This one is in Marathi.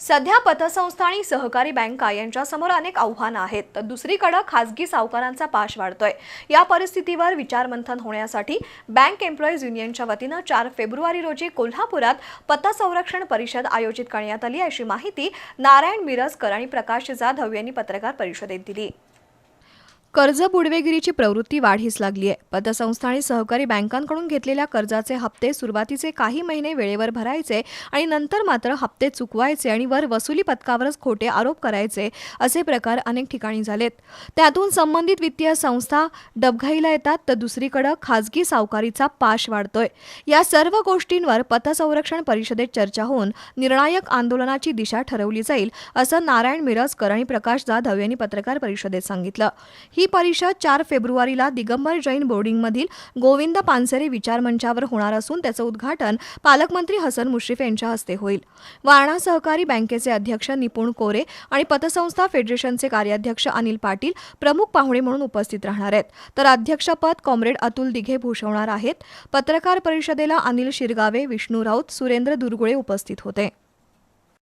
सध्या पतसंस्था आणि सहकारी बँका यांच्यासमोर अनेक आव्हानं आहेत. तर दुसरीकडे खासगी सावकारांचा पाश वाढतोय. या परिस्थितीवर विचारमंथन होण्यासाठी बँक एम्प्लॉईज युनियनच्या वतीनं चार फेब्रुवारी रोजी कोल्हापुरात पतसंरक्षण परिषद आयोजित करण्यात आली अशी माहिती नारायण मिरजकर आणि प्रकाश जाधव यांनी पत्रकार परिषदेत दिली. कर्ज बुडवेगिरीची प्रवृत्ती वाढीस लागली आहे. पतसंस्था आणि सहकारी बँकांकडून घेतलेल्या कर्जाचे हप्ते सुरुवातीचे काही महिने वेळेवर भरायचे आणि नंतर मात्र हप्ते चुकवायचे आणि वर वसुली पथकावरच खोटे आरोप करायचे असे प्रकार अनेक ठिकाणी झालेत. त्यातून संबंधित वित्तीय संस्था डबघाईला येतात तर दुसरीकडे खासगी सावकारीचा पाश वाढतोय. या सर्व गोष्टींवर पतसंरक्षण परिषदेत चर्चा होऊन निर्णायक आंदोलनाची दिशा ठरवली जाईल असं नारायण मिरजकर आणि प्रकाश जाधव यांनी पत्रकार परिषदेत सांगितलं. ही परिषद चार फेब्रुवारीला दिगंबर जैन बोर्डिंगमधील गोविंद पानसरे विचारमंचावर होणार असून त्याचं उद्घाटन पालकमंत्री हसन मुश्रीफ यांच्या हस्ते होईल. वारणा सहकारी बँकेचे अध्यक्ष निपुण कोरे आणि पतसंस्था फेडरेशनचे कार्याध्यक्ष अनिल पाटील प्रमुख पाहुणे म्हणून उपस्थित राहणार आहेत. तर अध्यक्षपद कॉम्रेड अतुल दिघे भूषवणार आहेत. पत्रकार परिषदेला अनिल शिरगावे विष्णू राऊत सुरेंद्र दुर्गुळे उपस्थित होते.